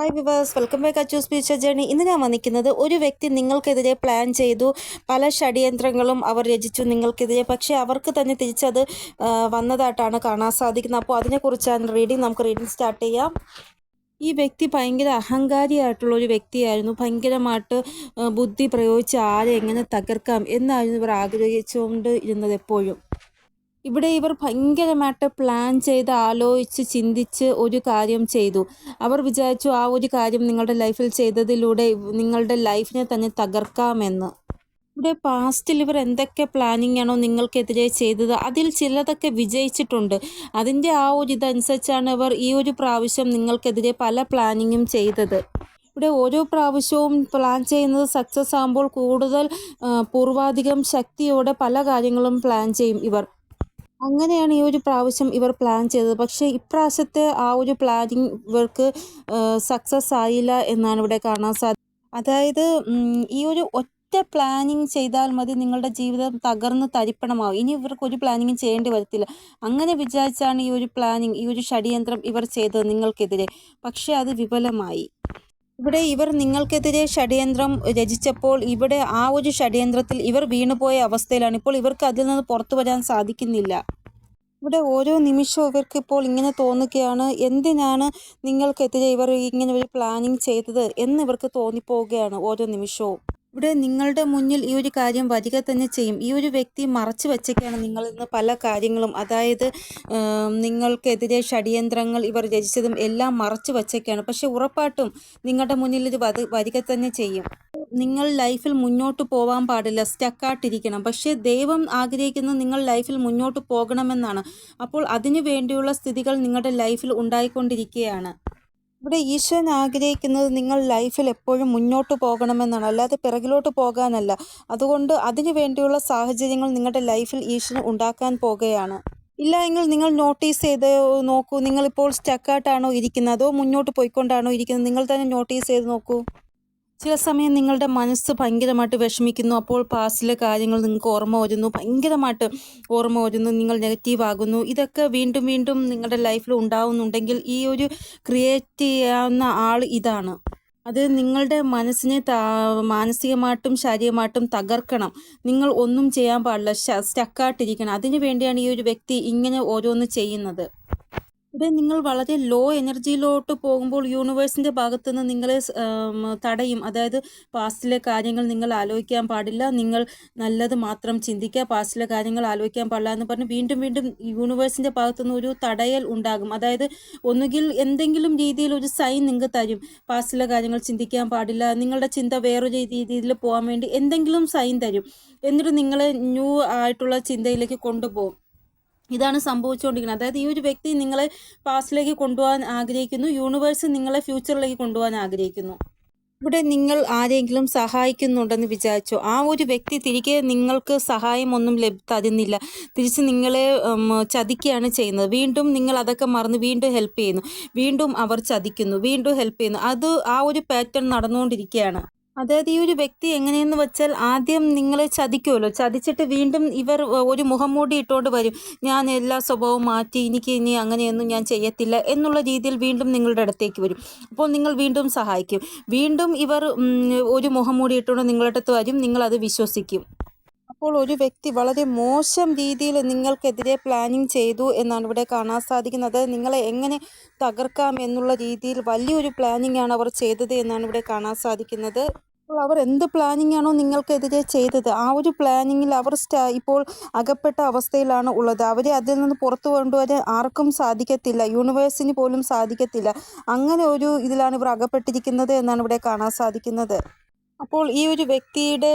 Hi viewers welcome back Achoos സ്പീച്ചർ journey ഇന്ന് ഞാൻ വന്നിരിക്കുന്നത് ഒരു വ്യക്തി നിങ്ങൾക്കെതിരെ പ്ലാൻ ചെയ്തു. പല ഷഡ്യന്ത്രങ്ങളും അവർ രചിച്ചു നിങ്ങൾക്കെതിരെ. പക്ഷേ അവർക്ക് തന്നെ തിരിച്ചത് വന്നതായിട്ടാണ് കാണാൻ സാധിക്കുന്നത്. അപ്പോൾ അതിനെക്കുറിച്ചാണ് റീഡിങ് നമുക്ക് റീഡിങ് സ്റ്റാർട്ട് ചെയ്യാം. ഈ വ്യക്തി ഭയങ്കര അഹങ്കാരിയായിട്ടുള്ള ഒരു വ്യക്തിയായിരുന്നു. ഭയങ്കരമായിട്ട് ബുദ്ധി പ്രയോഗിച്ച് ആരെ എങ്ങനെ തകർക്കാം എന്നായിരുന്നു ഇവർ ആഗ്രഹിച്ചുകൊണ്ട് ഇരുന്നത് എപ്പോഴും. ഇവിടെ ഇവർ ഭയങ്കരമായിട്ട് പ്ലാൻ ചെയ്ത് ആലോചിച്ച് ചിന്തിച്ച് ഒരു കാര്യം ചെയ്തു. അവർ വിചാരിച്ചു ആ ഒരു കാര്യം നിങ്ങളുടെ ലൈഫിൽ ചെയ്തതിലൂടെ നിങ്ങളുടെ ലൈഫിനെ തന്നെ തകർക്കാമെന്ന്. ഇവിടെ പാസ്റ്റിൽ ഇവർ എന്തൊക്കെ പ്ലാനിങ് ആണോ നിങ്ങൾക്കെതിരെ ചെയ്തത് അതിൽ ചിലതൊക്കെ വിജയിച്ചിട്ടുണ്ട്. അതിന്റെ ആ ഒരു ഇതനുസരിച്ചാണ് ഇവർ ഈ ഒരു പ്രാവശ്യം നിങ്ങൾക്കെതിരെ പല പ്ലാനിങ്ങും ചെയ്തത്. ഇവിടെ ഓരോ പ്രാവശ്യവും പ്ലാൻ ചെയ്യുന്നത് സക്സസ് ആകുമ്പോൾ കൂടുതൽ പൂർവാധികം ശക്തിയോടെ പല കാര്യങ്ങളും പ്ലാൻ ചെയ്യും ഇവർ. അങ്ങനെയാണ് ഈ ഒരു പ്രാവശ്യം ഇവർ പ്ലാൻ ചെയ്തത്. പക്ഷേ ഇപ്രാവശ്യത്തെ ആ ഒരു പ്ലാനിങ് ഇവർക്ക് സക്സസ് ആയില്ല എന്നാണ് ഇവിടെ കാണാൻ സാധിക്കുന്നത് അതായത് ഈ ഒരു ഒറ്റ പ്ലാനിങ് ചെയ്താൽ മതി നിങ്ങളുടെ ജീവിതം തകർന്ന് തരിപ്പണമാവും. ഇനി ഇവർക്ക് ഒരു പ്ലാനിങ്ങും ചെയ്യേണ്ടി വരത്തില്ല. അങ്ങനെ വിചാരിച്ചാണ് ഈ ഒരു പ്ലാനിങ് ഈ ഒരു ഷഡ്യന്ത്രം ഇവർ ചെയ്തത് നിങ്ങൾക്കെതിരെ. പക്ഷേ അത് വിഫലമായി. ഇവിടെ ഇവർ നിങ്ങൾക്കെതിരെ ഷഡ്യന്ത്രം രചിച്ചപ്പോൾ ഇവിടെ ആ ഒരു ഷഡ്യന്ത്രത്തിൽ ഇവർ വീണുപോയ അവസ്ഥയിലാണ്. ഇപ്പോൾ ഇവർക്ക് അതിൽ നിന്ന് പുറത്തു വരാൻ സാധിക്കുന്നില്ല. ഇവിടെ ഓരോ നിമിഷവും ഇവർക്ക് ഇപ്പോൾ ഇങ്ങനെ തോന്നുകയാണ്. എന്തിനാണ് നിങ്ങൾക്കെതിരെ ഇവർ ഇങ്ങനെ ഒരു പ്ലാനിങ് ചെയ്തത് എന്ന് ഇവർക്ക് തോന്നിപ്പോവുകയാണ് ഓരോ നിമിഷവും. ഇവിടെ നിങ്ങളുടെ മുന്നിൽ ഈ ഒരു കാര്യം വരിക തന്നെ ചെയ്യും. ഈ ഒരു വ്യക്തി മറച്ചു വെച്ചൊക്കെയാണ് നിങ്ങളിൽ നിന്ന് പല കാര്യങ്ങളും. അതായത് നിങ്ങൾക്കെതിരെ ഷഡ്യന്ത്രങ്ങൾ ഇവർ രചിച്ചതും എല്ലാം മറച്ചു വച്ചൊക്കെയാണ് പക്ഷെ ഉറപ്പായിട്ടും നിങ്ങളുടെ മുന്നിൽ ഇത് വരിക തന്നെ ചെയ്യും. നിങ്ങൾ ലൈഫിൽ മുന്നോട്ട് പോകാൻ പാടില്ല. സ്റ്റക്കായിട്ടിരിക്കണം. പക്ഷേ ദൈവം ആഗ്രഹിക്കുന്നത് നിങ്ങൾ ലൈഫിൽ മുന്നോട്ട് പോകണമെന്നാണ്. അപ്പോൾ അതിനു വേണ്ടിയുള്ള സ്ഥിതികൾ നിങ്ങളുടെ ലൈഫിൽ ഉണ്ടായിക്കൊണ്ടിരിക്കുകയാണ്. ഇവിടെ ഈശ്വരൻ ആഗ്രഹിക്കുന്നത് നിങ്ങൾ ലൈഫിൽ എപ്പോഴും മുന്നോട്ട് പോകണമെന്നാണ്. അല്ലാതെ പിറകിലോട്ട് പോകാനല്ല. അതുകൊണ്ട് അതിനു വേണ്ടിയുള്ള സാഹചര്യങ്ങൾ നിങ്ങളുടെ ലൈഫിൽ ഈശ്വരൻ ഉണ്ടാക്കാൻ പോകുകയാണ്. ഇല്ല എങ്കിൽ നിങ്ങൾ നോട്ടീസ് ചെയ്ത് നോക്കൂ. നിങ്ങളിപ്പോൾ സ്റ്റക്കായിട്ടാണോ ഇരിക്കുന്നത്? അതോ മുന്നോട്ട് പോയിക്കൊണ്ടാണോ ഇരിക്കുന്നത്? നിങ്ങൾ തന്നെ നോട്ടീസ് ചെയ്ത് നോക്കൂ. ചില സമയം നിങ്ങളുടെ മനസ്സ് ഭയങ്കരമായിട്ട് വിഷമിക്കുന്നു. അപ്പോൾ പാസ്റ്റിലെ കാര്യങ്ങൾ നിങ്ങൾക്ക് ഓർമ്മ വരുന്നു. ഭയങ്കരമായിട്ട് ഓർമ്മ വരുന്നു. നിങ്ങൾ നെഗറ്റീവ് ആകുന്നു. ഇതൊക്കെ വീണ്ടും വീണ്ടും നിങ്ങളുടെ ലൈഫിൽ ഉണ്ടാവുന്നുണ്ടെങ്കിൽ ഈ ഒരു ക്രിയേറ്റ് ചെയ്യാവുന്ന ആൾ ഇതാണ്. അത് നിങ്ങളുടെ മനസ്സിനെ മാനസികമായിട്ടും ശാരീരികമായിട്ടും തകർക്കണം. നിങ്ങൾ ഒന്നും ചെയ്യാൻ പാടില്ല. സ്റ്റക്കായിട്ടിരിക്കണം അതിനു വേണ്ടിയാണ് ഈ ഒരു വ്യക്തി ഇങ്ങനെ ഓരോന്ന് ചെയ്യുന്നത്. ഇവിടെ നിങ്ങൾ വളരെ ലോ എനർജിയിലോട്ട് പോകുമ്പോൾ യൂണിവേഴ്സിന്റെ ഭാഗത്തുനിന്ന് നിങ്ങളെ തടയും. അതായത് പാസ്റ്റിലെ കാര്യങ്ങൾ നിങ്ങൾ ആലോചിക്കാൻ പാടില്ല. നിങ്ങൾ നല്ലത് മാത്രം ചിന്തിക്കുക. പാസ്റ്റിലെ കാര്യങ്ങൾ ആലോചിക്കാൻ പാടില്ല എന്ന് പറഞ്ഞ് വീണ്ടും വീണ്ടും യൂണിവേഴ്സിന്റെ ഭാഗത്തുനിന്ന് ഒരു തടയൽ ഉണ്ടാകും. അതായത് ഒന്നുകിൽ എന്തെങ്കിലും രീതിയിൽ ഒരു സൈൻ നിങ്ങൾക്ക് തരും. പാസ്റ്റിലെ കാര്യങ്ങൾ ചിന്തിക്കാൻ പാടില്ല. നിങ്ങളുടെ ചിന്ത വേറൊരു രീതിയിൽ പോകാൻ വേണ്ടി എന്തെങ്കിലും സൈൻ തരും. എന്നിട്ട് നിങ്ങളെ ന്യൂ ആയിട്ടുള്ള ചിന്തയിലേക്ക് കൊണ്ടുപോകും. ഇതാണ് സംഭവിച്ചുകൊണ്ടിരിക്കുന്നത്. അതായത് ഈ ഒരു വ്യക്തി നിങ്ങളെ പാസ്റ്റിലേക്ക് കൊണ്ടുപോകാൻ ആഗ്രഹിക്കുന്നു യൂണിവേഴ്സ് നിങ്ങളെ ഫ്യൂച്ചറിലേക്ക് കൊണ്ടുപോകാൻ ആഗ്രഹിക്കുന്നു. ഇവിടെ നിങ്ങൾ ആരെങ്കിലും സഹായിക്കുന്നുണ്ടെന്ന് വിചാരിച്ചു ആ ഒരു വ്യക്തി തിരികെ നിങ്ങൾക്ക് സഹായമൊന്നും ലഭ തരുന്നില്ല. തിരിച്ച് നിങ്ങളെ ചതിക്കുകയാണ് ചെയ്യുന്നത്. വീണ്ടും നിങ്ങൾ അതൊക്കെ മറന്ന് വീണ്ടും ഹെൽപ്പ് ചെയ്യുന്നു. വീണ്ടും അവർ ചതിക്കുന്നു. വീണ്ടും ഹെൽപ്പ് ചെയ്യുന്നു. അത് ആ ഒരു പാറ്റേൺ നടന്നുകൊണ്ടിരിക്കുകയാണ്. അതായത് ഈ ഒരു വ്യക്തി എങ്ങനെയെന്ന് വെച്ചാൽ ആദ്യം നിങ്ങളെ ചതിക്കുമല്ലോ. ചതിച്ചിട്ട് വീണ്ടും ഇവർ ഒരു മുഖംമൂടി ഇട്ടുകൊണ്ട് വരും. ഞാൻ എല്ലാ സ്വഭാവവും മാറ്റി എനിക്ക് ഇനി അങ്ങനെയൊന്നും ഞാൻ ചെയ്യത്തില്ല എന്നുള്ള രീതിയിൽ വീണ്ടും നിങ്ങളുടെ അടുത്തേക്ക് വരും. അപ്പോൾ നിങ്ങൾ വീണ്ടും സഹായിക്കും. വീണ്ടും ഇവർ ഒരു മുഖംമൂടി ഇട്ടുകൊണ്ട് നിങ്ങളുടെ അടുത്ത് വരും. നിങ്ങളത് വിശ്വസിക്കും. അപ്പോൾ ഒരു വ്യക്തി വളരെ മോശം രീതിയിൽ നിങ്ങൾക്കെതിരെ പ്ലാനിങ് ചെയ്തു എന്നാണ് ഇവിടെ കാണാൻ സാധിക്കുന്നത്. നിങ്ങളെ എങ്ങനെ തകർക്കാം എന്നുള്ള രീതിയിൽ വലിയൊരു പ്ലാനിങ് ആണ് അവർ ചെയ്തത് എന്നാണ് ഇവിടെ കാണാൻ സാധിക്കുന്നത്. അപ്പോൾ അവർ എന്ത് പ്ലാനിങ് ആണോ നിങ്ങൾക്കെതിരെ ചെയ്തത് ആ ഒരു പ്ലാനിങ്ങിൽ അവർ ഇപ്പോൾ അകപ്പെട്ട അവസ്ഥയിലാണ് ഉള്ളത്. അവരെ അതിൽ നിന്ന് പുറത്തു കൊണ്ടുവരാൻ ആർക്കും സാധിക്കത്തില്ല യൂണിവേഴ്സിന് പോലും സാധിക്കത്തില്ല. അങ്ങനെ ഒരു ഇതിലാണ് ഇവർ അകപ്പെട്ടിരിക്കുന്നത് എന്നാണ് ഇവിടെ കാണാൻ സാധിക്കുന്നത്. അപ്പോൾ ഈ ഒരു വ്യക്തിയുടെ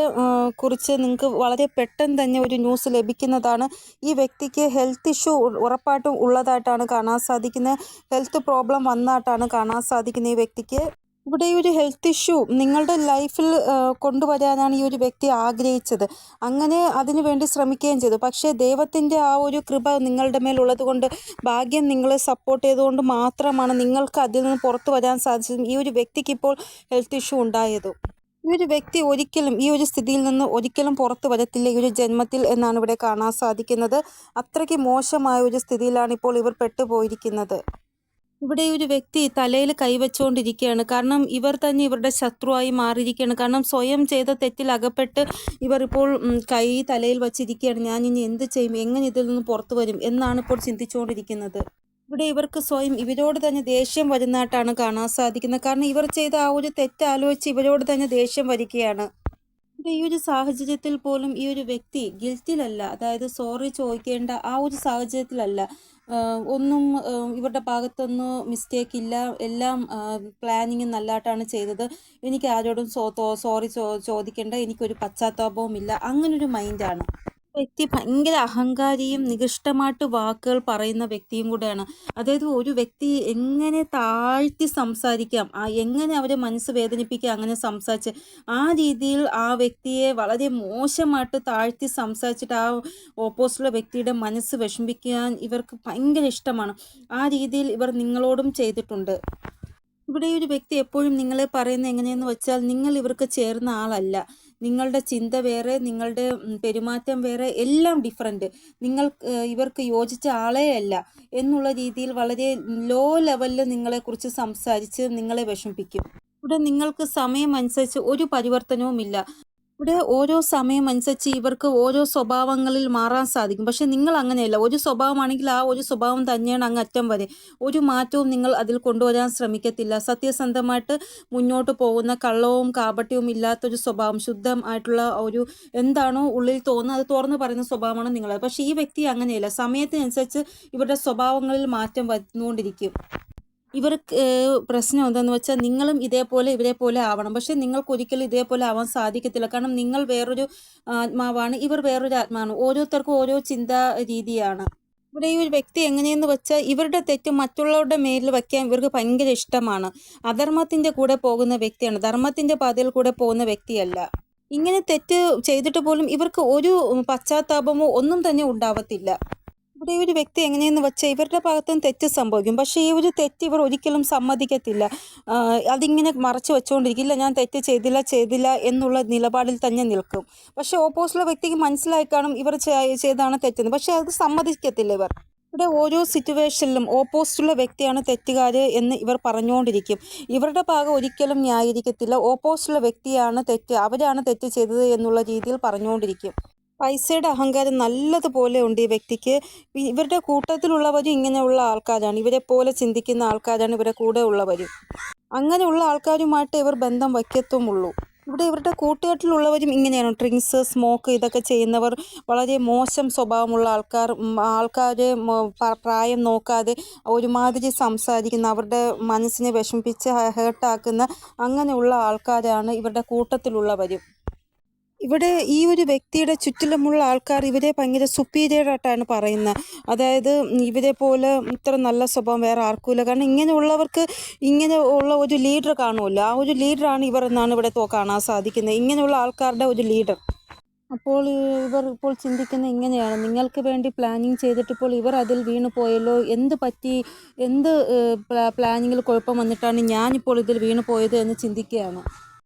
കുറിച്ച് നിങ്ങൾക്ക് വളരെ പെട്ടെന്ന് തന്നെ ഒരു ന്യൂസ് ലഭിക്കുന്നതാണ്. ഈ വ്യക്തിക്ക് ഹെൽത്ത് ഇഷ്യൂ ഉറപ്പായിട്ടും ഉള്ളതായിട്ടാണ് കാണാൻ സാധിക്കുന്നത്. ഹെൽത്ത് പ്രോബ്ലം വന്നതായിട്ടാണ് കാണാൻ സാധിക്കുന്നത് ഈ വ്യക്തിക്ക്. ഇവിടെ ഈ ഒരു ഹെൽത്ത് ഇഷ്യൂ നിങ്ങളുടെ ലൈഫിൽ കൊണ്ടുവരാനാണ് ഈ ഒരു വ്യക്തി ആഗ്രഹിച്ചത്. അങ്ങനെ അതിനു വേണ്ടി ശ്രമിക്കുകയും ചെയ്തു. പക്ഷേ ദൈവത്തിന്റെ ആ ഒരു കൃപ നിങ്ങളുടെ മേലുള്ളത് കൊണ്ട് ഭാഗ്യം നിങ്ങളെ സപ്പോർട്ട് ചെയ്തുകൊണ്ട് മാത്രമാണ് നിങ്ങൾക്ക് അതിൽ നിന്ന് പുറത്തു വരാൻ സാധിച്ചത് ഈ ഒരു വ്യക്തിക്ക് ഇപ്പോൾ ഹെൽത്ത് ഇഷ്യൂ ഉണ്ടായതും. ഈ ഒരു വ്യക്തി ഒരിക്കലും ഈ ഒരു സ്ഥിതിയിൽ നിന്ന് ഒരിക്കലും പുറത്തു വരത്തില്ല ഈ ഒരു ജന്മത്തിൽ എന്നാണ് ഇവിടെ കാണാൻ സാധിക്കുന്നത്. അത്രയ്ക്ക് മോശമായ ഒരു സ്ഥിതിയിലാണ് ഇപ്പോൾ ഇവർ പെട്ടുപോയിരിക്കുന്നത്. ഇവിടെ ഒരു വ്യക്തി തലയിൽ കൈവച്ചുകൊണ്ടിരിക്കുകയാണ്. കാരണം ഇവർ തന്നെ ഇവരുടെ ശത്രുവായി മാറിയിരിക്കുകയാണ്. കാരണം സ്വയം ചെയ്ത തെറ്റിൽ അകപ്പെട്ട് ഇവർ ഇപ്പോൾ കൈ തലയിൽ വച്ചിരിക്കുകയാണ്. ഞാൻ ഇനി എന്ത് ചെയ്യും? എങ്ങനെ ഇതിൽ നിന്ന് പുറത്തു വരും? എന്നാണ് ഇപ്പോൾ ചിന്തിച്ചുകൊണ്ടിരിക്കുന്നത്. ഇവിടെ ഇവർക്ക് സ്വയം ഇവരോട് തന്നെ ദേഷ്യം വരുന്നതായിട്ടാണ് കാണാൻ സാധിക്കുന്നത്. കാരണം ഇവർ ചെയ്ത ആ ഒരു തെറ്റ് ആലോചിച്ച് ഇവരോട് തന്നെ ദേഷ്യം വരികയാണ്. ഈ ഒരു സാഹചര്യത്തിൽ പോലും ഈ ഒരു വ്യക്തി ഗിൽറ്റിലല്ല അതായത് സോറി ചോദിക്കേണ്ട ആ ഒരു സാഹചര്യത്തിലല്ല. ഒന്നും ഇവരുടെ ഭാഗത്തൊന്നും മിസ്റ്റേക്ക് ഇല്ല. എല്ലാം പ്ലാനിങ് നല്ലതായിട്ടാണ് ചെയ്തത്. എനിക്ക് ആരോടും സോ സോറി ചോ ചോദിക്കേണ്ട എനിക്കൊരു പശ്ചാത്താപവും ഇല്ല അങ്ങനൊരു മൈൻഡാണ് വ്യക്തി ഭയങ്കര അഹങ്കാരിയും നികൃഷ്ടമായിട്ട് വാക്കുകൾ പറയുന്ന വ്യക്തിയും കൂടെയാണ്. അതായത് ഒരു വ്യക്തി എങ്ങനെ താഴ്ത്തി സംസാരിക്കാം എങ്ങനെ അവരെ മനസ്സ് വേദനിപ്പിക്കുക അങ്ങനെ സംസാരിച്ച് ആ രീതിയിൽ ആ വ്യക്തിയെ വളരെ മോശമായിട്ട് താഴ്ത്തി സംസാരിച്ചിട്ട് ആ ഓപ്പോസിറ്റുള്ള വ്യക്തിയുടെ മനസ്സ് വിഷമിപ്പിക്കാൻ ഇവർക്ക് ഭയങ്കര ഇഷ്ടമാണ്. ആ രീതിയിൽ ഇവർ നിങ്ങളോടും ചെയ്തിട്ടുണ്ട്. ഇവിടെ ഒരു വ്യക്തി എപ്പോഴും നിങ്ങളെ പറയുന്നത് എങ്ങനെയെന്ന് വെച്ചാൽ നിങ്ങൾ ഇവർക്ക് ചേർന്ന ആളല്ല. നിങ്ങളുടെ ചിന്ത വേറെ നിങ്ങളുടെ പെരുമാറ്റം വേറെ എല്ലാം ഡിഫറെന്റ് നിങ്ങൾ ഇവർക്ക് യോജിച്ച ആളേ അല്ല എന്നുള്ള രീതിയിൽ വളരെ ലോ ലെവലിൽ നിങ്ങളെക്കുറിച്ച് സംസാരിച്ച് നിങ്ങളെ വിഷമിപ്പിക്കും. ഇവിടെ നിങ്ങൾക്ക് സമയം അനുസരിച്ച് ഒരു പരിവർത്തനവുമില്ല. ഇവിടെ ഓരോ സമയം അനുസരിച്ച് ഇവർക്ക് ഓരോ സ്വഭാവങ്ങളിൽ മാറാൻ സാധിക്കും. പക്ഷെ നിങ്ങൾ അങ്ങനെയല്ല. ഒരു സ്വഭാവമാണെങ്കിൽ ആ ഒരു സ്വഭാവം തന്നെയാണ് അങ്ങ് അറ്റം വരെ. ഒരു മാറ്റവും നിങ്ങൾ അതിൽ കൊണ്ടുവരാൻ ശ്രമിക്കത്തില്ല. സത്യസന്ധമായിട്ട് മുന്നോട്ട് പോകുന്ന കള്ളവും കാപട്യവും ഇല്ലാത്തൊരു സ്വഭാവം ശുദ്ധമായിട്ടുള്ള ഒരു എന്താണോ ഉള്ളിൽ തോന്നുന്നത് അത് തുറന്നു പറയുന്ന സ്വഭാവമാണ് നിങ്ങൾ പക്ഷേ ഈ വ്യക്തി അങ്ങനെയല്ല. സമയത്തിനനുസരിച്ച് ഇവരുടെ സ്വഭാവങ്ങളിൽ മാറ്റം വരുന്നുകൊണ്ടിരിക്കും ഇവർക്ക് പ്രശ്നം എന്താന്ന് വെച്ചാൽ നിങ്ങളും ഇതേപോലെ ഇവരെ പോലെ ആവണം. പക്ഷെ നിങ്ങൾക്ക് ഒരിക്കലും ഇതേപോലെ ആവാൻ സാധിക്കത്തില്ല. കാരണം നിങ്ങൾ വേറൊരു ആത്മാവാണ് ഇവർ വേറൊരു ആത്മാവാണ്. ഓരോരുത്തർക്കും ഓരോ ചിന്താ രീതിയാണ്. ഇവിടെ ഈ ഒരു വ്യക്തി എങ്ങനെയെന്ന് വെച്ചാൽ ഇവരുടെ തെറ്റ് മറ്റുള്ളവരുടെ മേലിൽ വയ്ക്കാൻ ഇവർക്ക് ഭയങ്കര ഇഷ്ടമാണ്. അധർമ്മത്തിന്റെ കൂടെ പോകുന്ന വ്യക്തിയാണ്. ധർമ്മത്തിന്റെ പാതയിൽ കൂടെ പോകുന്ന വ്യക്തിയല്ല. ഇങ്ങനെ തെറ്റ് ചെയ്തിട്ട് പോലും ഇവർക്ക് ഒരു പശ്ചാത്താപമോ ഒന്നും തന്നെ ഉണ്ടാവത്തില്ല. ഇവിടെ ഒരു വ്യക്തി എങ്ങനെയെന്ന് വെച്ചാൽ ഇവരുടെ ഭാഗത്തും തെറ്റ് സംഭവിക്കും. പക്ഷേ ഈ ഒരു തെറ്റ് ഇവർ ഒരിക്കലും സമ്മതിക്കത്തില്ല. അതിങ്ങനെ മറച്ചു വെച്ചുകൊണ്ടിരിക്കില്ല ഞാൻ തെറ്റ് ചെയ്തില്ല ചെയ്തില്ല എന്നുള്ള നിലപാടിൽ തന്നെ നിൽക്കും. പക്ഷേ ഓപ്പോസിറ്റുള്ള വ്യക്തിക്ക് മനസ്സിലായി കാണും ഇവർ ചെയ്താണ് തെറ്റെന്ന്. പക്ഷേ അത് സമ്മതിക്കത്തില്ല ഇവർ. ഇവിടെ ഓരോ സിറ്റുവേഷനിലും ഓപ്പോസിറ്റുള്ള വ്യക്തിയാണ് തെറ്റുകാർ എന്ന് ഇവർ പറഞ്ഞുകൊണ്ടിരിക്കും. ഇവരുടെ ഭാഗം ഒരിക്കലും ന്യായീകരിക്കത്തില്ല. ഓപ്പോസിറ്റുള്ള വ്യക്തിയാണ് തെറ്റ് അവരാണ് തെറ്റ് ചെയ്തത് എന്നുള്ള രീതിയിൽ പറഞ്ഞുകൊണ്ടിരിക്കും. പൈസയുടെ അഹങ്കാരം നല്ലതുപോലെ ഉണ്ട് ഈ വ്യക്തിക്ക്. ഇവരുടെ കൂട്ടത്തിലുള്ളവരും ഇങ്ങനെയുള്ള ആൾക്കാരാണ്. ഇവരെ പോലെ ചിന്തിക്കുന്ന ആൾക്കാരാണ് ഇവരെ കൂടെ ഉള്ളവരും. അങ്ങനെയുള്ള ആൾക്കാരുമായിട്ട് ഇവർ ബന്ധം വയ്ക്കത്തുമുള്ളൂ. ഇവിടെ ഇവരുടെ കൂട്ടുകെട്ടിലുള്ളവരും ഇങ്ങനെയാണ്. ഡ്രിങ്ക്സ് സ്മോക്ക് ഇതൊക്കെ ചെയ്യുന്നവർ വളരെ മോശം സ്വഭാവമുള്ള ആൾക്കാർ. ആൾക്കാരെ പ്രായം നോക്കാതെ ഒരുമാതിരി സംസാരിക്കുന്ന അവരുടെ മനസ്സിനെ വിഷമിപ്പിച്ച് ഹേർട്ടാക്കുന്ന അങ്ങനെയുള്ള ആൾക്കാരാണ് ഇവരുടെ കൂട്ടത്തിലുള്ളവരും. ഇവിടെ ഈ ഒരു വ്യക്തിയുടെ ചുറ്റിലുമുള്ള ആൾക്കാർ ഇവരെ ഭയങ്കര സുപ്പീരിയർ ആയിട്ടാണ് പറയുന്നത് അതായത് ഇവരെ പോലെ ഇത്ര നല്ല സ്വഭാവം വേറെ ആർക്കുമില്ല. കാരണം ഇങ്ങനെയുള്ളവർക്ക് ഇങ്ങനെ ഉള്ള ഒരു ലീഡർ കാണുമല്ലോ. ആ ഒരു ലീഡറാണ് ഇവർ എന്നാണ് ഇവിടെ കാണാൻ സാധിക്കുന്നത്. ഇങ്ങനെയുള്ള ആൾക്കാരുടെ ഒരു ലീഡർ അപ്പോൾ ഇവർ ഇപ്പോൾ ചിന്തിക്കുന്നത് ഇങ്ങനെയാണ്. നിങ്ങൾക്ക് വേണ്ടി പ്ലാനിങ് ചെയ്തിട്ട് ഇപ്പോൾ ഇവർ അതിൽ വീണു പോയല്ലോ. എന്ത് പറ്റി? എന്ത് പ്ലാനിങ്ങിൽ കുഴപ്പം വന്നിട്ടാണ് ഞാനിപ്പോൾ ഇതിൽ വീണു പോയത് എന്ന് ചിന്തിക്കുകയാണ്.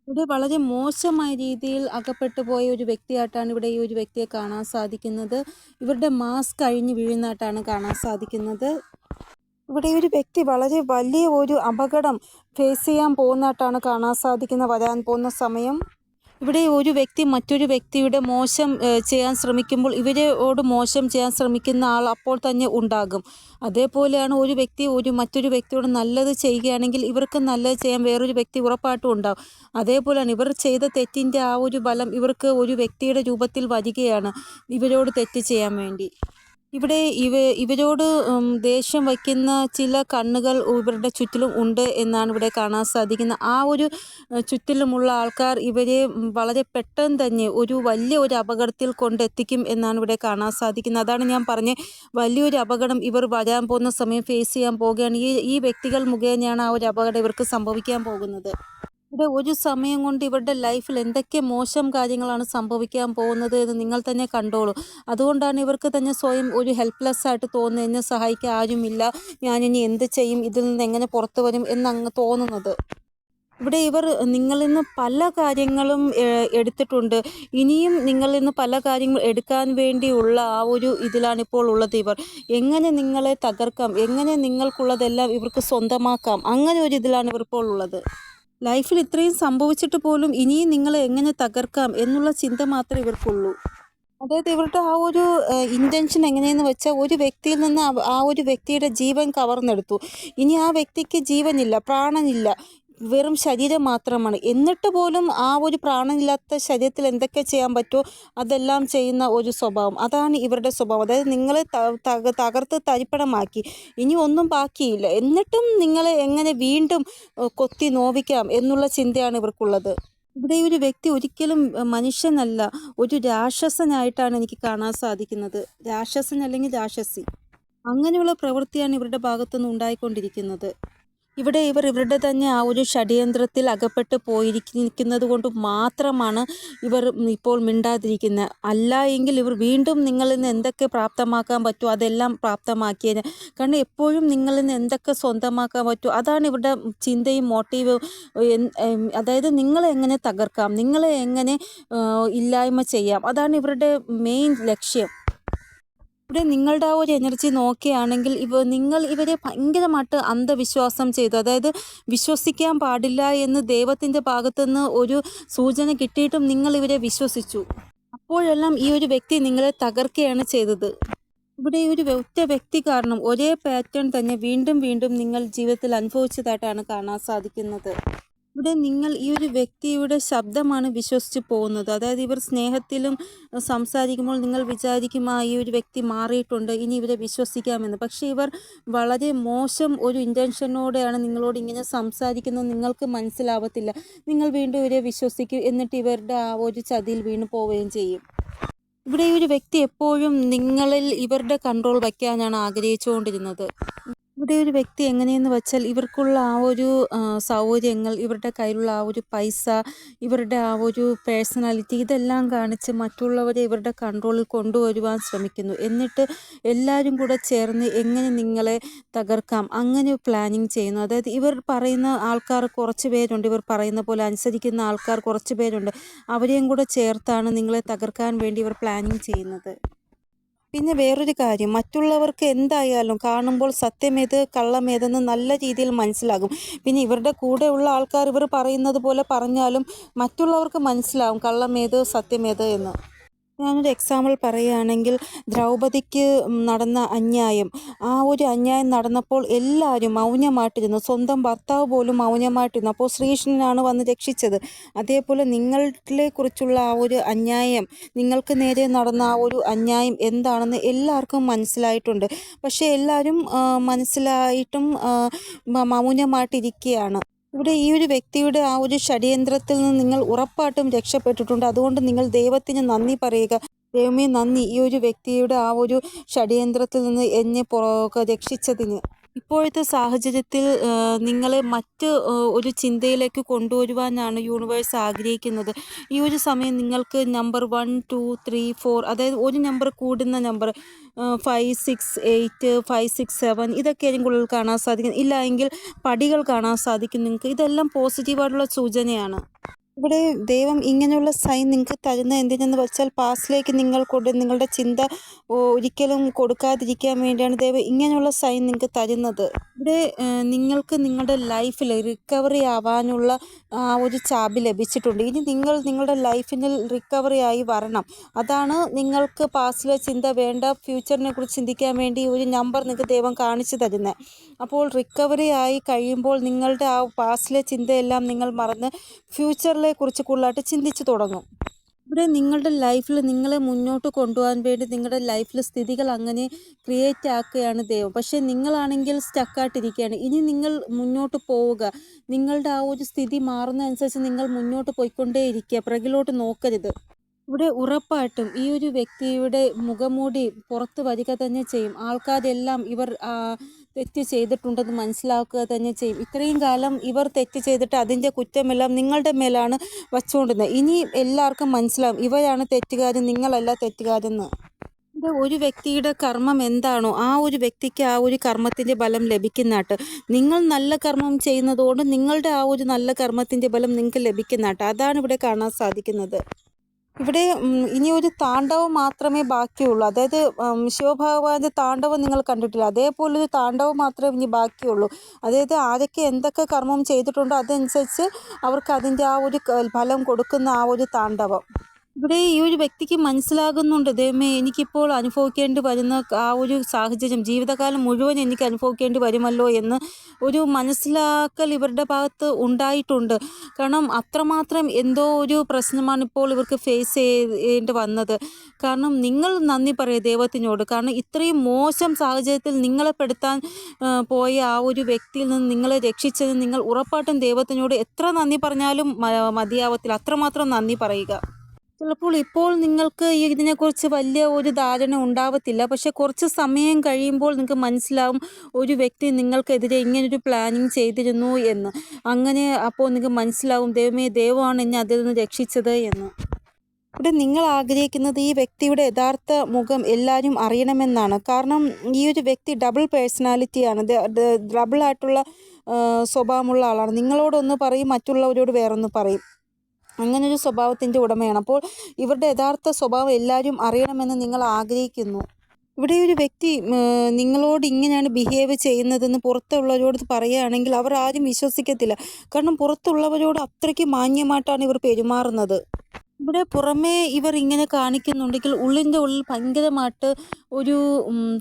ഇവിടെ വളരെ മോശമായ രീതിയിൽ അകപ്പെട്ടു പോയ ഒരു വ്യക്തിയായിട്ടാണ് ഇവിടെ ഈ ഒരു വ്യക്തിയെ കാണാൻ സാധിക്കുന്നത്. ഇവരുടെ മാസ്ക് അഴിഞ്ഞു വീഴുന്നതായിട്ടാണ് കാണാൻ സാധിക്കുന്നത്. ഇവിടെ ഒരു വ്യക്തി വളരെ വലിയ ഒരു അപകടം ഫേസ് ചെയ്യാൻ പോകുന്നതായിട്ടാണ് കാണാൻ സാധിക്കുന്നത് വരാൻ പോകുന്ന സമയം. ഇവിടെ ഒരു വ്യക്തി മറ്റൊരു വ്യക്തിയുടെ മോശം ചെയ്യാൻ ശ്രമിക്കുമ്പോൾ ഇവരോട് മോശം ചെയ്യാൻ ശ്രമിക്കുന്ന ആൾ അപ്പോൾ തന്നെ ഉണ്ടാകും. അതേപോലെയാണ് ഒരു വ്യക്തി ഒരു മറ്റൊരു വ്യക്തിയോട് നല്ലത് ചെയ്യുകയാണെങ്കിൽ ഇവർക്ക് നല്ലത് ചെയ്യാൻ വേറൊരു വ്യക്തി ഉറപ്പായിട്ടും ഉണ്ടാകും. അതേപോലെയാണ് ഇവർ ചെയ്ത തെറ്റിന്റെ ആ ഒരു ബലം ഇവർക്ക് ഒരു വ്യക്തിയുടെ രൂപത്തിൽ വരികയാണ് ഇവരോട് തെറ്റ് ചെയ്യാൻ വേണ്ടി. ഇവിടെ ഇവ ഇവരോട് ദേഷ്യം വയ്ക്കുന്ന ചില കണ്ണുകൾ ഇവരുടെ ചുറ്റിലും ഉണ്ട് എന്നാണ് ഇവിടെ കാണാൻ സാധിക്കുന്നത് ആ ഒരു ചുറ്റിലുമുള്ള ആൾക്കാർ ഇവരെ വളരെ പെട്ടെന്ന് തന്നെ ഒരു വലിയ ഒരു അപകടത്തിൽ കൊണ്ടെത്തിക്കും എന്നാണ് ഇവിടെ കാണാൻ സാധിക്കുന്നത്. അതാണ് ഞാൻ പറഞ്ഞത് വലിയൊരു അപകടം ഇവർ വരാൻ പോകുന്ന സമയം ഫേസ് ചെയ്യാൻ പോവുകയാണ്. ഈ ഈ വ്യക്തികൾ മുഖേനയാണ് ആ ഒരു അപകടം ഇവർക്ക് സംഭവിക്കാൻ പോകുന്നത്. ഇവിടെ ഒരു സമയം കൊണ്ട് ഇവരുടെ ലൈഫിൽ എന്തൊക്കെ മോശം കാര്യങ്ങളാണ് സംഭവിക്കാൻ പോകുന്നത് എന്ന് നിങ്ങൾ തന്നെ കണ്ടോളൂ. അതുകൊണ്ടാണ് ഇവർക്ക് തന്നെ സ്വയം ഒരു ഹെൽപ്ലെസ് ആയിട്ട് തോന്നുന്നത്. എന്നെ സഹായിക്കാൻ ആരുമില്ല. ഞാനിനി എന്ത് ചെയ്യും? ഇതിൽ നിന്ന് എങ്ങനെ പുറത്തു വരും എന്നങ്ങ് തോന്നുന്നത്. ഇവിടെ ഇവർ നിങ്ങളിൽ നിന്ന് പല കാര്യങ്ങളും എടുത്തിട്ടുണ്ട്. ഇനിയും നിങ്ങളിൽ നിന്ന് പല കാര്യങ്ങൾ എടുക്കാൻ വേണ്ടിയുള്ള ആ ഒരു ഇതിലാണ് ഇപ്പോൾ ഉള്ളത് ഇവർ. എങ്ങനെ നിങ്ങളെ തകർക്കാം? എങ്ങനെ നിങ്ങൾക്കുള്ളതെല്ലാം ഇവർക്ക് സ്വന്തമാക്കാം? അങ്ങനെ ഒരു ഇതിലാണ് ഇവർ ഇപ്പോൾ ഉള്ളത്. ലൈഫിൽ ഇത്രയും സംഭവിച്ചിട്ട് പോലും ഇനിയും നിങ്ങളെ എങ്ങനെ തകർക്കാം എന്നുള്ള ചിന്ത മാത്രമേ ഇവർക്കുള്ളൂ. അതായത് ഇവരുടെ ആ ഒരു ഇന്റൻഷൻ എങ്ങനെയെന്ന് വെച്ചാൽ ഒരു വ്യക്തിയിൽ നിന്ന് ആ ഒരു വ്യക്തിയുടെ ജീവൻ കവർന്നെടുത്തു. ഇനി ആ വ്യക്തിക്ക് ജീവനില്ല പ്രാണനില്ല. വെറും ശരീരം മാത്രമാണ്. എന്നിട്ട് പോലും ആ ഒരു പ്രാണനില്ലാത്ത ശരീരത്തിൽ എന്തൊക്കെ ചെയ്യാൻ പറ്റുമോ അതെല്ലാം ചെയ്യുന്ന ഒരു സ്വഭാവം. അതാണ് ഇവരുടെ സ്വഭാവം. അതായത് നിങ്ങളെ തകർത്ത് തരിപ്പണമാക്കി. ഇനി ഒന്നും ബാക്കിയില്ല. എന്നിട്ടും നിങ്ങളെ എങ്ങനെ വീണ്ടും കൊത്തി നോവിക്കാം എന്നുള്ള ചിന്തയാണ് ഇവർക്കുള്ളത്. ഇവിടെ ഒരു വ്യക്തി ഒരിക്കലും മനുഷ്യനല്ല. ഒരു രാക്ഷസനായിട്ടാണ് എനിക്ക് കാണാൻ സാധിക്കുന്നത്. രാക്ഷസൻ അല്ലെങ്കിൽ രാക്ഷസി. അങ്ങനെയുള്ള പ്രവൃത്തിയാണ് ഇവരുടെ ഭാഗത്തുനിന്ന് ഉണ്ടായിക്കൊണ്ടിരിക്കുന്നത്. ഇവിടെ ഇവർ ഇവരുടെ തന്നെ ആ ഒരു ഷഡ്യന്ത്രത്തിൽ അകപ്പെട്ട് പോയിരിക്കുന്നത് കൊണ്ട് മാത്രമാണ് ഇവർ ഇപ്പോൾ മിണ്ടാതിരിക്കുന്നത് അല്ല എങ്കിൽ ഇവർ വീണ്ടും നിങ്ങളിൽ നിന്ന് എന്തൊക്കെ പ്രാപ്തമാക്കാൻ പറ്റുമോ അതെല്ലാം പ്രാപ്തമാക്കിയതിന് കാരണം എപ്പോഴും നിങ്ങളിൽ നിന്ന് എന്തൊക്കെ സ്വന്തമാക്കാൻ പറ്റുമോ അതാണ് ഇവരുടെ ചിന്തയും മോട്ടീവും അതായത് നിങ്ങളെ എങ്ങനെ തകർക്കാം നിങ്ങളെ എങ്ങനെ ഇല്ലായ്മ ചെയ്യാം. അതാണ് ഇവരുടെ മെയിൻ ലക്ഷ്യം. ഇവിടെ നിങ്ങളുടെ ആ ഒരു എനർജി നോക്കുകയാണെങ്കിൽ ഇവ നിങ്ങൾ ഇവരെ ഭയങ്കരമായിട്ട് അന്ധവിശ്വാസം ചെയ്തു. അതായത് വിശ്വസിക്കാൻ പാടില്ല എന്ന് ദൈവത്തിന്റെ ഭാഗത്തുനിന്ന് ഒരു സൂചന കിട്ടിയിട്ടും നിങ്ങൾ ഇവരെ വിശ്വസിച്ചു. അപ്പോഴെല്ലാം ഈ ഒരു വ്യക്തി നിങ്ങളെ തകർക്കുകയാണ് ചെയ്തത്. ഇവിടെ ഒരു ഒറ്റ വ്യക്തി കാരണം ഒരേ പാറ്റേൺ തന്നെ വീണ്ടും വീണ്ടും നിങ്ങൾ ജീവിതത്തിൽ അനുഭവിച്ചതായിട്ടാണ് കാണാൻ സാധിക്കുന്നത്. ഇവിടെ നിങ്ങൾ ഈ ഒരു വ്യക്തിയുടെ ശബ്ദമാണ് വിശ്വസിച്ച് പോകുന്നത്. അതായത് ഇവർ സ്നേഹത്തിലും സംസാരിക്കുമ്പോൾ നിങ്ങൾ വിചാരിക്കും ആ ഈ ഒരു വ്യക്തി മാറിയിട്ടുണ്ട് ഇനി ഇവരെ വിശ്വസിക്കാമെന്ന്. പക്ഷേ ഇവർ വളരെ മോശം ഒരു ഇന്റൻഷനോടെയാണ് നിങ്ങളോട് ഇങ്ങനെ സംസാരിക്കുന്നത്. നിങ്ങൾക്ക് മനസ്സിലാവത്തില്ല. നിങ്ങൾ വീണ്ടും ഇവരെ വിശ്വസിക്കും എന്നിട്ട് ഇവരുടെ ആ ഒരു ചതിയിൽ വീണു പോവുകയും ചെയ്യും. ഇവിടെ ഈ ഒരു വ്യക്തി എപ്പോഴും നിങ്ങളിൽ ഇവരുടെ കൺട്രോൾ വയ്ക്കാനാണ് ആഗ്രഹിച്ചുകൊണ്ടിരുന്നത്. ഇവിടെ ഒരു വ്യക്തി എങ്ങനെയെന്ന് വെച്ചാൽ ഇവർക്കുള്ള ആ ഒരു സൗകര്യങ്ങൾ ഇവരുടെ കയ്യിലുള്ള ആ ഒരു പൈസ ഇവരുടെ ആ ഒരു പേഴ്സണാലിറ്റി ഇതെല്ലാം കാണിച്ച് മറ്റുള്ളവരെ ഇവരുടെ കൺട്രോളിൽ കൊണ്ടുവരുവാൻ ശ്രമിക്കുന്നു. എന്നിട്ട് എല്ലാവരും കൂടെ ചേർന്ന് എങ്ങനെ നിങ്ങളെ തകർക്കാം? അങ്ങനെ പ്ലാനിങ് ചെയ്യുന്നു. അതായത് ഇവർ പറയുന്ന ആൾക്കാർ കുറച്ച് പേരുണ്ട്. ഇവർ പറയുന്ന പോലെ അനുസരിക്കുന്ന ആൾക്കാർ കുറച്ച് പേരുണ്ട്. അവരെയും കൂടെ ചേർത്താണ് നിങ്ങളെ തകർക്കാൻ വേണ്ടി ഇവർ പ്ലാനിങ് ചെയ്യുന്നത്. പിന്നെ വേറൊരു കാര്യം മറ്റുള്ളവർക്ക് എന്തായാലും കാണുമ്പോൾ സത്യമേത് കള്ളമേതെന്ന് നല്ല രീതിയിൽ മനസ്സിലാകും. പിന്നെ ഇവരുടെ കൂടെ ഉള്ള ആൾക്കാർ ഇവർ പറയുന്നത് പോലെ പറഞ്ഞാലും മറ്റുള്ളവർക്ക് മനസ്സിലാവും കള്ളമേത് സത്യമേത് എന്ന്. ഞാനൊരു എക്സാമ്പിൾ പറയുകയാണെങ്കിൽ ദ്രൗപദിക്ക് നടന്ന അന്യായം. ആ ഒരു അന്യായം നടന്നപ്പോൾ എല്ലാവരും മൗനമായിട്ടിരുന്നു. സ്വന്തം ഭർത്താവ് പോലും മൗനമായിട്ടിരുന്നു. അപ്പോൾ ശ്രീകൃഷ്ണനാണ് വന്ന് രക്ഷിച്ചത്. അതേപോലെ നിങ്ങളെ കുറിച്ചുള്ള ആ ഒരു അന്യായം നിങ്ങൾക്ക് നേരെ നടന്ന ആ ഒരു അന്യായം എന്താണെന്ന് എല്ലാവർക്കും മനസ്സിലായിട്ടുണ്ട്. പക്ഷേ എല്ലാവരും മനസ്സിലായിട്ടും മൗനമായിട്ടിരിക്കുകയാണ്. ഇവിടെ ഈ ഒരു വ്യക്തിയുടെ ആ ഒരു ഷഡ്യന്ത്രത്തിൽ നിന്ന് നിങ്ങൾ ഉറപ്പായിട്ടും രക്ഷപ്പെട്ടിട്ടുണ്ട്. അതുകൊണ്ട് നിങ്ങൾ ദൈവത്തിന് നന്ദി പറയുക. ദൈവമേ നന്ദി. ഈ ഒരു വ്യക്തിയുടെ ആ ഒരു ഷഡ്യന്ത്രത്തിൽ നിന്ന് എന്നെ രക്ഷിച്ചതിന്. ഇപ്പോഴത്തെ സാഹചര്യത്തിൽ നിങ്ങളെ മറ്റ് ഒരു ചിന്തയിലേക്ക് കൊണ്ടുവരുവാനാണ് യൂണിവേഴ്സ് ആഗ്രഹിക്കുന്നത്. ഈ ഒരു സമയം നിങ്ങൾക്ക് number one two three four അതായത് ഒരു നമ്പർ കൂടുന്ന number five six eight five six seven ഇതൊക്കെ ആയിരിക്കും കാണാൻ സാധിക്കും ഇല്ല എങ്കിൽ പടികൾ കാണാൻ സാധിക്കും നിങ്ങൾക്ക്. ഇതെല്ലാം പോസിറ്റീവായിട്ടുള്ള സൂചനയാണ്. ഇവിടെ ദൈവം ഇങ്ങനെയുള്ള സൈൻ നിങ്ങൾക്ക് തരുന്ന എന്തിനെന്ന് വെച്ചാൽ പാസ്റ്റിലേക്ക് നിങ്ങൾ കൊണ്ട് നിങ്ങളുടെ ചിന്ത ഒരിക്കലും കൊടുക്കാതിരിക്കാൻ വേണ്ടിയാണ് ദൈവം ഇങ്ങനെയുള്ള സൈൻ നിങ്ങൾക്ക് തരുന്നത്. ഇവിടെ നിങ്ങൾക്ക് നിങ്ങളുടെ ലൈഫിൽ റിക്കവറി ആവാനുള്ള ആ ഒരു ചാബി ലഭിച്ചിട്ടുണ്ട്. ഇനി നിങ്ങൾ നിങ്ങളുടെ ലൈഫിൽ റിക്കവറി ആയി വരണം. അതാണ് നിങ്ങൾക്ക് പാസ്റ്റിലെ ചിന്ത വേണ്ട ഫ്യൂച്ചറിനെ കുറിച്ച് ചിന്തിക്കാൻ വേണ്ടി ഒരു നമ്പർ നിങ്ങൾക്ക് ദൈവം കാണിച്ചു തരുന്നത് അപ്പോൾ റിക്കവറി ആയി കഴിയുമ്പോൾ നിങ്ങളുടെ ആ പാസ്റ്റിലെ ചിന്തയെല്ലാം നിങ്ങൾ മറന്ന് ഫ്യൂച്ചറിലെ കുറിച്ച് കൂടുതലായിട്ട് ചിന്തിച്ചു തുടങ്ങും. ഇവിടെ നിങ്ങളുടെ ലൈഫിൽ നിങ്ങളെ മുന്നോട്ട് കൊണ്ടുപോകാൻ വേണ്ടി നിങ്ങളുടെ ലൈഫിൽ സ്ഥിതികൾ അങ്ങനെ ക്രിയേറ്റ് ആക്കുകയാണ് ദൈവം. പക്ഷേ നിങ്ങളാണെങ്കിൽ സ്റ്റക്കായിട്ടിരിക്കുകയാണ് ഇനി നിങ്ങൾ മുന്നോട്ട് പോവുക. നിങ്ങളുടെ ആ ഒരു സ്ഥിതി മാറുന്നതനുസരിച്ച് നിങ്ങൾ മുന്നോട്ട് പോയിക്കൊണ്ടേയിരിക്കുക. പിറകിലോട്ട് നോക്കരുത്. ഇവിടെ ഉറപ്പായിട്ടും ഈ ഒരു വ്യക്തിയുടെ മുഖമൂടി പുറത്ത് വരിക തന്നെ ചെയ്യും. ആൾക്കാരെല്ലാം ഇവർ തെറ്റ് ചെയ്തിട്ടുണ്ടെന്ന് മനസ്സിലാക്കുക തന്നെ ചെയ്യും. ഇത്രയും കാലം ഇവർ തെറ്റ് ചെയ്തിട്ട് അതിന്റെ കുറ്റമെല്ലാം നിങ്ങളുടെ മേലാണ് വച്ചുകൊണ്ടിരുന്നത്. ഇനി എല്ലാവർക്കും മനസ്സിലാവും ഇവരാണ് തെറ്റുകാരൻ നിങ്ങളല്ല തെറ്റുകാരെന്ന്. ഒരു വ്യക്തിയുടെ കർമ്മം എന്താണോ ആ ഒരു വ്യക്തിക്ക് ആ ഒരു കർമ്മത്തിന്റെ ബലം ലഭിക്കുന്നതാട്ട് നിങ്ങൾ നല്ല കർമ്മം ചെയ്യുന്നതുകൊണ്ട് നിങ്ങളുടെ ആ ഒരു നല്ല കർമ്മത്തിന്റെ ബലം നിങ്ങൾക്ക് ലഭിക്കുന്നതാട്ട് അതാണ് ഇവിടെ കാണാൻ സാധിക്കുന്നത്. ഇവിടെ ഇനി ഒരു താണ്ഡവം മാത്രമേ ബാക്കിയുള്ളൂ. അതായത് ശിവഭഗവാന്റെ താണ്ഡവം നിങ്ങൾ കണ്ടിട്ടില്ല. അതേപോലെ ഒരു താണ്ഡവം മാത്രമേ ഇനി ബാക്കിയുള്ളൂ. അതായത് ആരൊക്കെ എന്തൊക്കെ കർമ്മം ചെയ്തിട്ടുണ്ടോ അതനുസരിച്ച് അവർക്ക് അതിന്റെ ആ ഒരു ഫലം കൊടുക്കുന്ന ആ ഒരു താണ്ഡവം. ഇവിടെ ഈ ഒരു വ്യക്തിക്ക് മനസ്സിലാകുന്നുണ്ട് ദൈവമേ എനിക്കിപ്പോൾ അനുഭവിക്കേണ്ടി വരുന്ന ആ ഒരു സാഹചര്യം. ജീവിതകാലം മുഴുവൻ എനിക്ക് അനുഭവിക്കേണ്ടി വരുമല്ലോ എന്ന് ഒരു മനസ്സിലാക്കൽ ഇവരുടെ ഭാഗത്ത് ഉണ്ടായിട്ടുണ്ട്. കാരണം അത്രമാത്രം എന്തോ ഒരു പ്രശ്നമാണ് ഇപ്പോൾ ഇവർക്ക് ഫേസ് ചെയ്യേണ്ടി വന്നത്. കാരണം നിങ്ങൾ നന്ദി പറയുക ദൈവത്തിനോട്. കാരണം ഇത്രയും മോശം സാഹചര്യത്തിൽ നിങ്ങളെ പെടുത്താൻ പോയ ആ ഒരു വ്യക്തിയിൽ നിന്ന് നിങ്ങളെ രക്ഷിച്ചതിന് നിങ്ങൾ ഉറപ്പായിട്ടും ദൈവത്തിനോട് എത്ര നന്ദി പറഞ്ഞാലും മതിയാവത്തില്ല. അത്രമാത്രം നന്ദി പറയുക. ചിലപ്പോൾ ഇപ്പോൾ നിങ്ങൾക്ക് ഇതിനെക്കുറിച്ച് വലിയ ഒരു ധാരണ ഉണ്ടാവത്തില്ല. പക്ഷെ കുറച്ച് സമയം കഴിയുമ്പോൾ നിങ്ങൾക്ക് മനസ്സിലാവും ഒരു വ്യക്തി നിങ്ങൾക്കെതിരെ ഇങ്ങനൊരു പ്ലാനിങ് ചെയ്തിരുന്നു എന്ന്. അങ്ങനെ അപ്പോൾ നിങ്ങൾക്ക് മനസ്സിലാവും ദൈവമേ ദൈവമാണ് എന്നെ അതിൽ നിന്ന് രക്ഷിച്ചത് എന്ന്. ഇവിടെ നിങ്ങൾ ആഗ്രഹിക്കുന്നത് ഈ വ്യക്തിയുടെ യഥാർത്ഥ മുഖം എല്ലാവരും അറിയണമെന്നാണ്. കാരണം ഈ ഒരു വ്യക്തി ഡബിൾ പേഴ്സണാലിറ്റിയാണ് ഡബിൾ ആയിട്ടുള്ള സ്വഭാവമുള്ള ആളാണ്. നിങ്ങളോടൊന്ന് പറയും മറ്റുള്ളവരോട് വേറൊന്ന് പറയും. അങ്ങനെ ഒരു സ്വഭാവത്തിന്റെ ഉടമയാണ്. അപ്പോൾ ഇവരുടെ യഥാർത്ഥ സ്വഭാവം എല്ലാവരും അറിയണമെന്ന് നിങ്ങൾ ആഗ്രഹിക്കുന്നു. ഇവിടെ ഒരു വ്യക്തി നിങ്ങളോട് ഇങ്ങനെയാണ് ബിഹേവ് ചെയ്യുന്നതെന്ന് പുറത്തുള്ളവരോട് പറയുകയാണെങ്കിൽ അവർ ആരും വിശ്വസിക്കത്തില്ല. കാരണം പുറത്തുള്ളവരോട് അത്രയ്ക്ക് മാന്യമായിട്ടാണ് ഇവർ പെരുമാറുന്നത്. ഇവിടെ പുറമേ ഇവർ ഇങ്ങനെ കാണിക്കുന്നുണ്ടെങ്കിൽ ഉള്ളിന്റെ ഉള്ളിൽ ഭയങ്കരമായിട്ട് ഒരു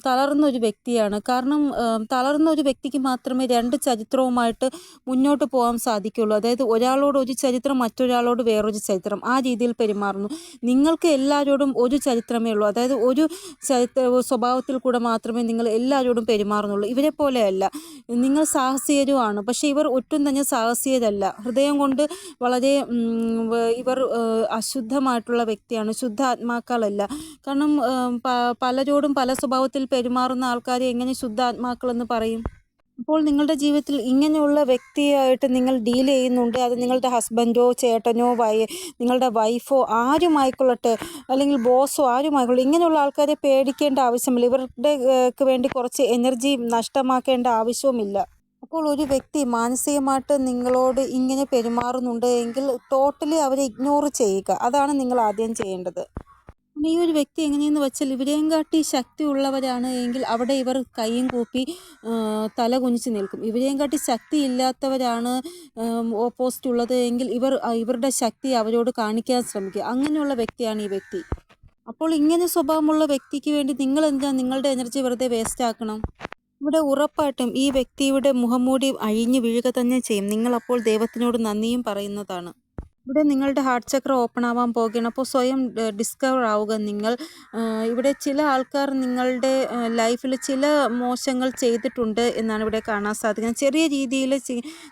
തളർന്ന ഒരു വ്യക്തിയാണ്. കാരണം തളർന്ന ഒരു വ്യക്തിക്ക് മാത്രമേ രണ്ട് ചരിത്രവുമായിട്ട് മുന്നോട്ട് പോകാൻ സാധിക്കുള്ളൂ. അതായത് ഒരാളോട് ഒരു ചരിത്രം മറ്റൊരാളോട് വേറൊരു ചരിത്രം. ആ രീതിയിൽ പെരുമാറുന്നു. നിങ്ങൾക്ക് എല്ലാവരോടും ഒരു ചരിത്രമേ ഉള്ളൂ. അതായത് ഒരു ചരിത്ര സ്വഭാവത്തിൽ കൂടെ മാത്രമേ നിങ്ങൾ എല്ലാവരോടും പെരുമാറുന്നുള്ളൂ. ഇവരെ പോലെയല്ല. നിങ്ങൾ സാഹസികരുമാണ്. പക്ഷേ ഇവർ ഒട്ടും തന്നെ സാഹസികരല്ല. ഹൃദയം കൊണ്ട് വളരെ ഇവർ അശുദ്ധമായിട്ടുള്ള വ്യക്തിയാണ്. ശുദ്ധ ആത്മാക്കളല്ല കാരണം പലരോടും പല സ്വഭാവത്തിൽ പെരുമാറുന്ന ആൾക്കാരെ എങ്ങനെ ശുദ്ധ ആത്മാക്കളെന്ന് പറയും? അപ്പോൾ നിങ്ങളുടെ ജീവിതത്തിൽ ഇങ്ങനെയുള്ള വ്യക്തിയായിട്ട് നിങ്ങൾ ഡീൽ ചെയ്യുന്നുണ്ട്. അത് നിങ്ങളുടെ ഹസ്ബൻഡോ ചേട്ടനോ വൈ നിങ്ങളുടെ വൈഫോ ആരുമായിക്കൊള്ളട്ടെ? അല്ലെങ്കിൽ ബോസോ ആരുമായിക്കൊള്ളട്ടെ? ഇങ്ങനെയുള്ള ആൾക്കാരെ പേടിക്കേണ്ട ആവശ്യമില്ല. ഇവരുടെ വേണ്ടി കുറച്ച് എനർജി നഷ്ടമാക്കേണ്ട ആവശ്യവുമില്ല. അപ്പോൾ ഒരു വ്യക്തി മാനസികമായിട്ട് നിങ്ങളോട് ഇങ്ങനെ പെരുമാറുന്നുണ്ട് എങ്കിൽ ടോട്ടലി അവരെ ഇഗ്നോർ ചെയ്യുക. അതാണ് നിങ്ങൾ ആദ്യം ചെയ്യേണ്ടത്. ഈ ഒരു വ്യക്തി എങ്ങനെയെന്ന് വെച്ചാൽ ഇവരെയും കാട്ടി ശക്തി ഉള്ളവരാണ് എങ്കിൽ അവിടെ ഇവർ കൈയും കൂപ്പി തല കുനിച്ച് നിൽക്കും. ഇവരെയും കാട്ടി ശക്തി ഇല്ലാത്തവരാണ് ഓപ്പോസിറ്റ് ഉള്ളത് എങ്കിൽ ഇവർ ഇവരുടെ ശക്തി അവരോട് കാണിക്കാൻ ശ്രമിക്കുക. അങ്ങനെയുള്ള വ്യക്തിയാണ് ഈ വ്യക്തി. അപ്പോൾ ഇങ്ങനെ സ്വഭാവമുള്ള വ്യക്തിക്ക് വേണ്ടി നിങ്ങൾ എന്താ നിങ്ങളുടെ എനർജി വെറുതെ വേസ്റ്റ് ആക്കണം? ഇവിടെ ഉറപ്പായിട്ടും ഈ വ്യക്തിയുടെ മുഖംമൂടി അഴിഞ്ഞു വീഴുക തന്നെ ചെയ്യും. നിങ്ങൾ അപ്പോൾ ദൈവത്തിനോട് നന്ദിയും പറയുന്നതാണ്. ഇവിടെ നിങ്ങളുടെ ഹാർട്ട് ചക്ര ഓപ്പൺ ആവാൻ പോകുകയാണ്. അപ്പോൾ സ്വയം ഡിസ്കവർ ആവുക നിങ്ങൾ. ഇവിടെ ചില ആൾക്കാർ നിങ്ങളുടെ ലൈഫിൽ ചില മോശങ്ങൾ ചെയ്തിട്ടുണ്ട് എന്നാണ് ഇവിടെ കാണാൻ സാധിക്കുന്നത്. ചെറിയ രീതിയിൽ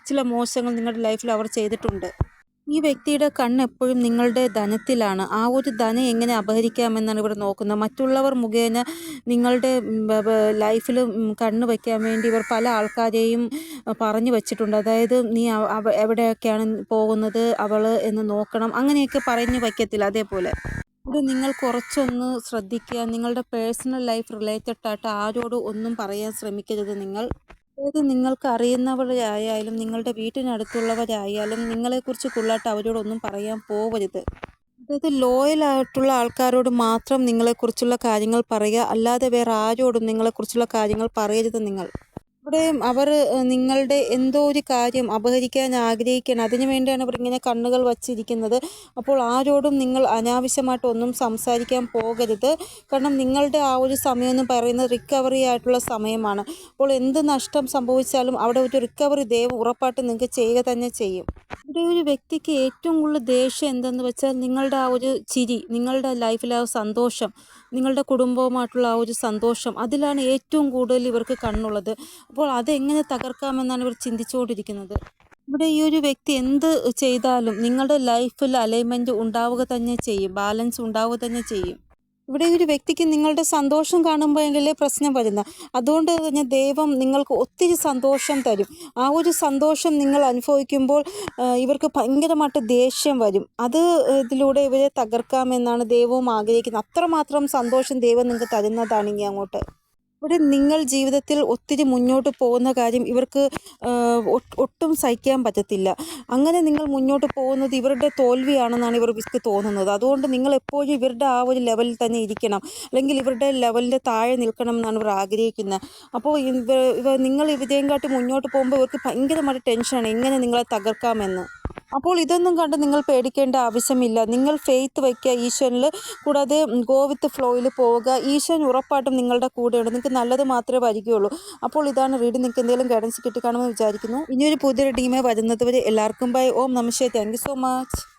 ചില മോശങ്ങൾ നിങ്ങളുടെ ലൈഫിൽ അവർ ചെയ്തിട്ടുണ്ട്. ഈ വ്യക്തിയുടെ കണ്ണ് എപ്പോഴും നിങ്ങളുടെ ധനത്തിലാണ്. ആ ഒരു ധനം എങ്ങനെ അപഹരിക്കാമെന്നാണ് ഇവർ നോക്കുന്നത്. മറ്റുള്ളവർ മുഖേന നിങ്ങളുടെ ലൈഫിൽ കണ്ണ് വയ്ക്കാൻ വേണ്ടി ഇവർ പല ആൾക്കാരെയും പറഞ്ഞു വച്ചിട്ടുണ്ട്. അതായത് നീ എവിടെയൊക്കെയാണ് പോകുന്നത് അവൾ എന്ന് നോക്കണം. അങ്ങനെയൊക്കെ പറഞ്ഞു വയ്ക്കത്തില്ല. അതേപോലെ. ഇവിടെ നിങ്ങൾ കുറച്ചൊന്ന് ശ്രദ്ധിക്കുക. നിങ്ങളുടെ പേഴ്സണൽ ലൈഫ് റിലേറ്റഡ് ആയിട്ട് ആരോടും ഒന്നും പറയാൻ ശ്രമിക്കരുത് നിങ്ങൾ. അതായത് നിങ്ങൾക്ക് അറിയുന്നവരായാലും നിങ്ങളുടെ വീട്ടിനടുത്തുള്ളവരായാലും നിങ്ങളെക്കുറിച്ച് കൂടുതലായിട്ട് അവരോടൊന്നും പറയാൻ പോവരുത്. അതായത് ലോയൽ ആയിട്ടുള്ള ആൾക്കാരോട് മാത്രം നിങ്ങളെക്കുറിച്ചുള്ള കാര്യങ്ങൾ പറയുക അല്ലാതെ വേറെ ആരോടും നിങ്ങളെക്കുറിച്ചുള്ള കാര്യങ്ങൾ പറയരുത് നിങ്ങൾ. ഇവിടെ അവർ നിങ്ങളുടെ എന്തോ ഒരു കാര്യം അപഹരിക്കാൻ ആഗ്രഹിക്കുകയാണ്. അതിനു വേണ്ടിയാണ് ഇവർ ഇങ്ങനെ കണ്ണുകൾ വച്ചിരിക്കുന്നത്. അപ്പോൾ ആരോടും നിങ്ങൾ അനാവശ്യമായിട്ട് ഒന്നും സംസാരിക്കാൻ പോകരുത്. കാരണം നിങ്ങളുടെ ആ ഒരു സമയം എന്ന് പറയുന്നത് റിക്കവറി ആയിട്ടുള്ള സമയമാണ്. അപ്പോൾ എന്ത് നഷ്ടം സംഭവിച്ചാലും അവിടെ ഒരു റിക്കവറി ദൈവം ഉറപ്പായിട്ട് നിങ്ങൾക്ക് ചെയ്യുക തന്നെ ചെയ്യും. ഇവിടെ ഒരു വ്യക്തിക്ക് ഏറ്റവും കൂടുതൽ ദേഷ്യം എന്തെന്ന് വെച്ചാൽ നിങ്ങളുടെ ആ ഒരു ചിരി നിങ്ങളുടെ ലൈഫിലെ ആ സന്തോഷം നിങ്ങളുടെ കുടുംബവുമായിട്ടുള്ള ആ ഒരു സന്തോഷം അതിലാണ് ഏറ്റവും കൂടുതൽ ഇവർക്ക് കണ്ണുള്ളത്. അപ്പോൾ അതെങ്ങനെ തകർക്കാമെന്നാണ് ഇവർ ചിന്തിച്ചുകൊണ്ടിരിക്കുന്നത്. ഇവിടെ ഈ ഒരു വ്യക്തി എന്ത് ചെയ്താലും നിങ്ങളുടെ ലൈഫിൽ അലൈൻമെന്റ് ഉണ്ടാവുക തന്നെ ചെയ്യും. ബാലൻസ് ഉണ്ടാവുക തന്നെ ചെയ്യും. ഇവിടെ ഒരു വ്യക്തിക്ക് നിങ്ങളുടെ സന്തോഷം കാണുമ്പോഴെങ്കിലേ പ്രശ്നം വരുന്ന. അതുകൊണ്ട് തന്നെ ദൈവം നിങ്ങൾക്ക് ഒത്തിരി സന്തോഷം തരും. ആ ഒരു സന്തോഷം നിങ്ങൾ അനുഭവിക്കുമ്പോൾ ഇവർക്ക് ഭയങ്കരമായിട്ട് ദേഷ്യം വരും. അത് ഇതിലൂടെ ഇവരെ തകർക്കാമെന്നാണ് ദൈവവും ആഗ്രഹിക്കുന്നത്. അത്രമാത്രം സന്തോഷം ദൈവം നിങ്ങൾക്ക് തരുന്നതാണ് ഇനി അങ്ങോട്ട്. ഇവിടെ നിങ്ങൾ ജീവിതത്തിൽ ഒത്തിരി മുന്നോട്ട് പോകുന്ന കാര്യം ഇവർക്ക് ഒട്ടും സഹിക്കാൻ പറ്റത്തില്ല. അങ്ങനെ നിങ്ങൾ മുന്നോട്ട് പോകുന്നത് ഇവരുടെ തോൽവിയാണെന്നാണ് ഇവർ ഇവർക്ക് തോന്നുന്നത്. അതുകൊണ്ട് നിങ്ങൾ എപ്പോഴും ഇവരുടെ ആ ഒരു ലെവലിൽ തന്നെ ഇരിക്കണം. അല്ലെങ്കിൽ ഇവരുടെ ലെവലിന്റെ താഴെ നിൽക്കണം എന്നാണ് ഇവർ ആഗ്രഹിക്കുന്നത്. അപ്പോൾ ഇവർ ഇവ നിങ്ങൾ ഇവരെയും കാട്ടി മുന്നോട്ട് പോകുമ്പോൾ ഇവർക്ക് ഭയങ്കരമായിട്ട് ടെൻഷനാണ് എങ്ങനെ നിങ്ങളെ തകർക്കാമെന്ന്. അപ്പോൾ ഇതൊന്നും കണ്ട് നിങ്ങൾ പേടിക്കേണ്ട ആവശ്യമില്ല. നിങ്ങൾ ഫെയ്ത്ത് വയ്ക്കുക ഈശ്വരനിൽ കൂടാതെ ഗോ വിത്ത് ഫ്ലോയിൽ പോവുക. ഈശ്വരൻ ഉറപ്പായിട്ടും നിങ്ങളുടെ കൂടെയുണ്ട്. നിങ്ങൾക്ക് നല്ലത് മാത്രമേ വരികയുള്ളൂ. അപ്പോൾ ഇതാണ് റീഡ് നിങ്ങൾക്ക് എന്തെങ്കിലും ഗൈഡൻസ് കിട്ടിക്കാണെന്ന് വിചാരിക്കുന്നു. ഇനിയൊരു പുതിയൊരു ടീമേ വരുന്നത് വരെ എല്ലാവർക്കും bye Om namaste thank so much